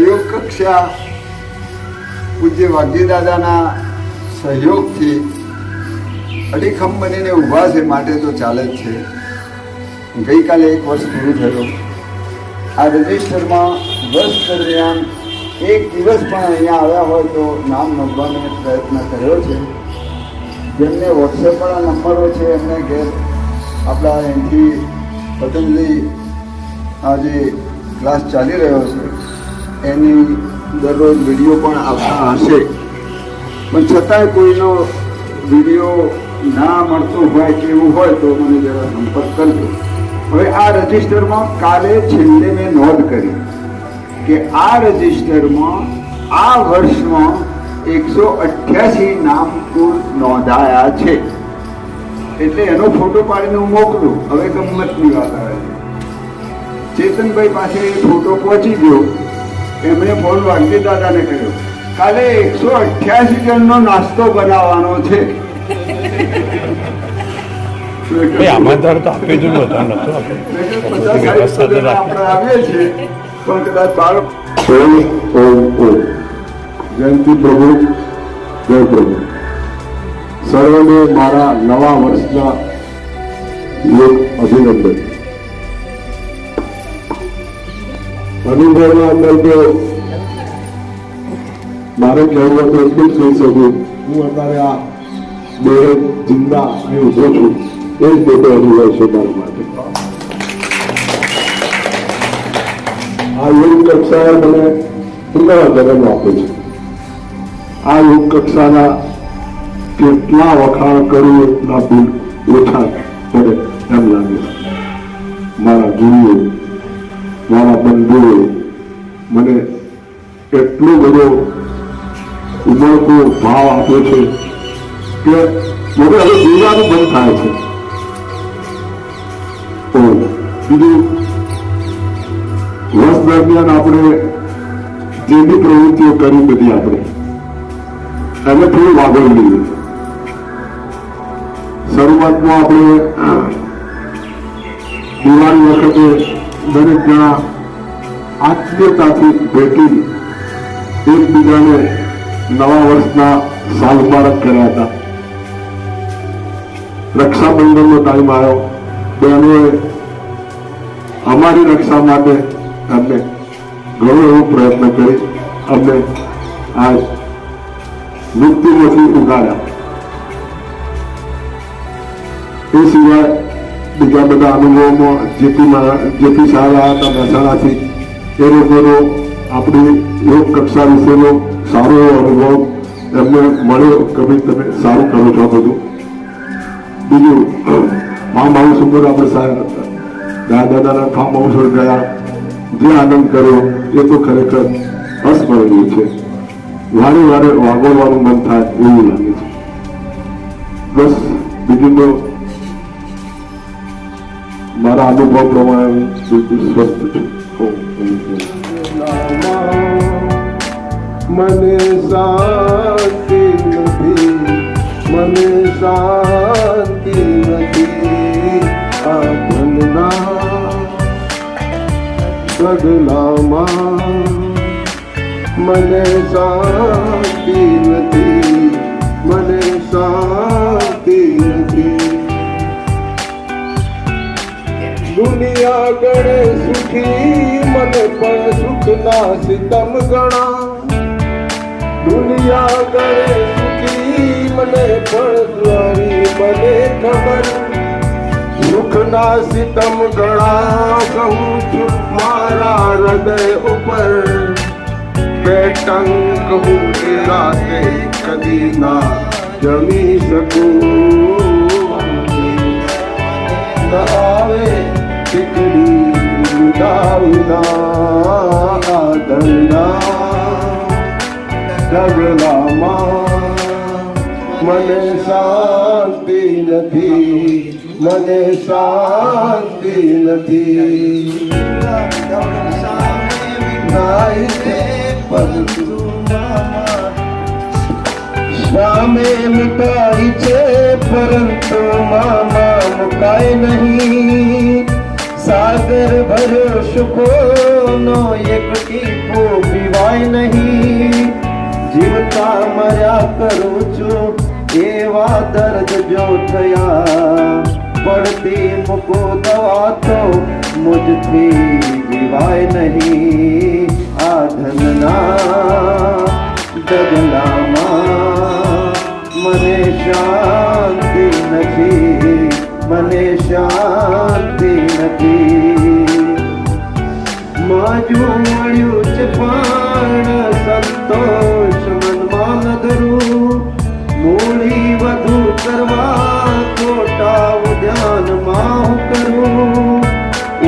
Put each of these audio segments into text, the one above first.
યોગ કક્ષા પૂજ્ય વાઘજી દાદાના સહયોગથી અડીખમ બનીને ઊભા છે માટે તો ચાલે જ છે. ગઈકાલે એક વર્ષ પૂરું થયું. આ રજિસ્ટરમાં વર્ષ દરમિયાન એક દિવસ પણ અહીંયા આવ્યા હોય તો નામ નોંધવાનો પ્રયત્ન કર્યો છે. જેમને વોટ્સએપવાળા નંબરો છે એમને ઘેર આપણા અહીંથી પતંજલિ આ જે ક્લાસ ચાલી રહ્યો છે, એની દરરોજ વીડિયો પણ આવતા હશે. પણ છતાંય કોઈનો વીડિયો ના મળતો હોય કે એવું હોય તો મને જરા સંપર્ક કરજો. હવે આ રજિસ્ટરમાં કાલે છેલ્લે મેં નોંધ કરી કે આ રજિસ્ટરમાં આ વર્ષમાં એકસો અઠ્યાસી નામ કુલ નોંધાયા છે. એટલે એનો ફોટો પાડીને હું મોકલું. હવે ગમતની વાત આવે છે? ચેતનભાઈ પાસે એ ફોટો પહોંચી ગયો. એમણે ફોન વાઘજી દાદાને કર્યો કાલે એકસો અઠ્યાસી જણનો નાસ્તો બનાવવાનો છે. આમંત્રણ તો આપી દીધું હતું નતું આવીએ છીએ પણ કદાચ બાળક ઓમ ઓમ જયંતિ પ્રભુ જય પ્રભુ. સર્વને મારા નવા વર્ષના યોગ અભિનંદન. અનુભવના અંદર તો મારે કહેવું હોય તો એટલું જ કહી શકું, હું અત્યારે આ બે જિંદા અહીં ઊભો છું, એ જ મોટો અનુભવ છે મારા માટે. આ યોગ કક્ષાએ મને પુનઃજન્મ આપે છે. આ યોગ કક્ષાના કેટલા વખાણ કરું એટલા ભૂલ ઓછા પડે એમ લાગે. મારા ગુરુઓ, મારા બંધુઓ, મને એટલો બધો ઉમળકો ભાવ આપ્યો છે કે મને હવે જોવાનું બંધ થાય છે. તો બીજું વર્ષ દરમિયાન આપણે જે બી પ્રવૃત્તિઓ કરી બધી આપણે, એને થોડું વાગોળ લઈએ. શરૂઆતમાં આપણે દિવાળી વખતે દરેક જણા આત્મીયતાથી ભેટી એકબીજાને નવા વર્ષના સાલ મુબારક કર્યા હતા. રક્ષાબંધનનો ટાઈમ આવ્યો. બહેનોએ અમારી રક્ષા માટે અમને ઘણો એવો પ્રયત્ન કરી અમને આ મૃત્યુમાંથી ઉગાડ્યા. એ સિવાય બીજા બધા અનુભવોમાં જેપીમાં જેપી શાળા હતા, મહેસાણાથી. એ લોકોનો આપણી યોગ કક્ષા વિશેનો સારો અનુભવ એમને મળ્યો કે તમે સારું કરો છો બધું. બીજું, મા બાબુ સુંદર આપણે દાદા દાદાના ફાર્મ હાઉસ ગયા. જે આનંદ કર્યો, એ તો ખરેખર અસ્મરણીય છે. વારે વારે વાગોડવાનું મન થાય એવું લાગે છે. બસ, બીજું તો મારા અનુભવ પ્રમાણે હું બિલકુલ સ્વસ્થ છું. મને શાંતિ નથી. મને શાંતિ નથી. આ ધનના બદલામાં મને શાંતિ નથી. મને શાંતિ દુનિયા ગણે સુખી, મને પણ સુખના સિતમ ગણા. દુનિયા ગણે સુખી, મને પણ દ્વારી મને ખબર. સુખના સિતમ ગણા કહું છું મારા હૃદય ઉપર. પેટંક હું રાતે કદી ના જમી શકું. આવે દાવના દંડા ડગલામાં મને શાંતિ નથી મને શાંતિ નથી સામે મિટાઈ છે પરંતુ મામા મુકાય નહીં સાગર ભર્યો સુખોનો એક ટીપો પીવાય નહીં જીવતા મર્યા કરું છું એવા દર્દ જો થયા પડતી મૂકો દવા તો મુજથી જીવાય નહીં આ ધનના ડગલામાં મને શાંતિ નથી મને શાંતિ નથી. માજું મળ્યું છે પણ સંતોષ મનમાં ન ધરું મૂડી વધુ કરવા ખોટા ઉદ્યાનમાં હું કરું.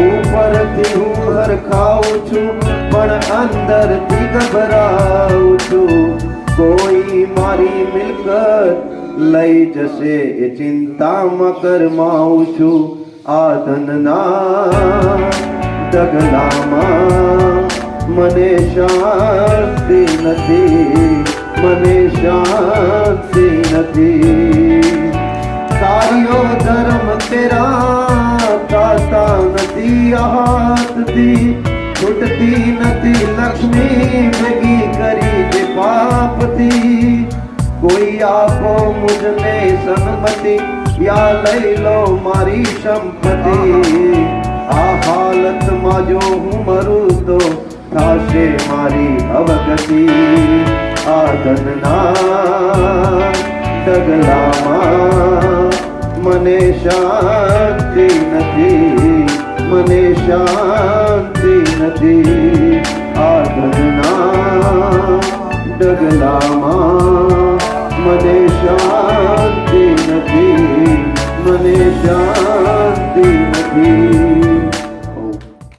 ઉપરથી હું હરખાવું છું, પણ અંદરથી ગભરાઉં છું. કોઈ મારી મિલકત લઈ જશે. એ ચિંતામાં કરમાવું છું. આ ધનના ડગલામાં મને શાંતિ નથી. મને શાંતિ નથી. તારીઓ ધર્મ તેરા તાતા નથી હાથથી. છૂટતી નથી લક્ષ્મી ભેગી કરી જે પાપથી. કોઈ આપો મુજને સન્મતિ, યા લઈ લો મારી સંપત્તિ. આ હાલતમાં જો હું મરું તો થશે મારી અવગતિ. આ ધનના ડગલામાં મને શાંતિ નથી, મને શાંતિ નથી.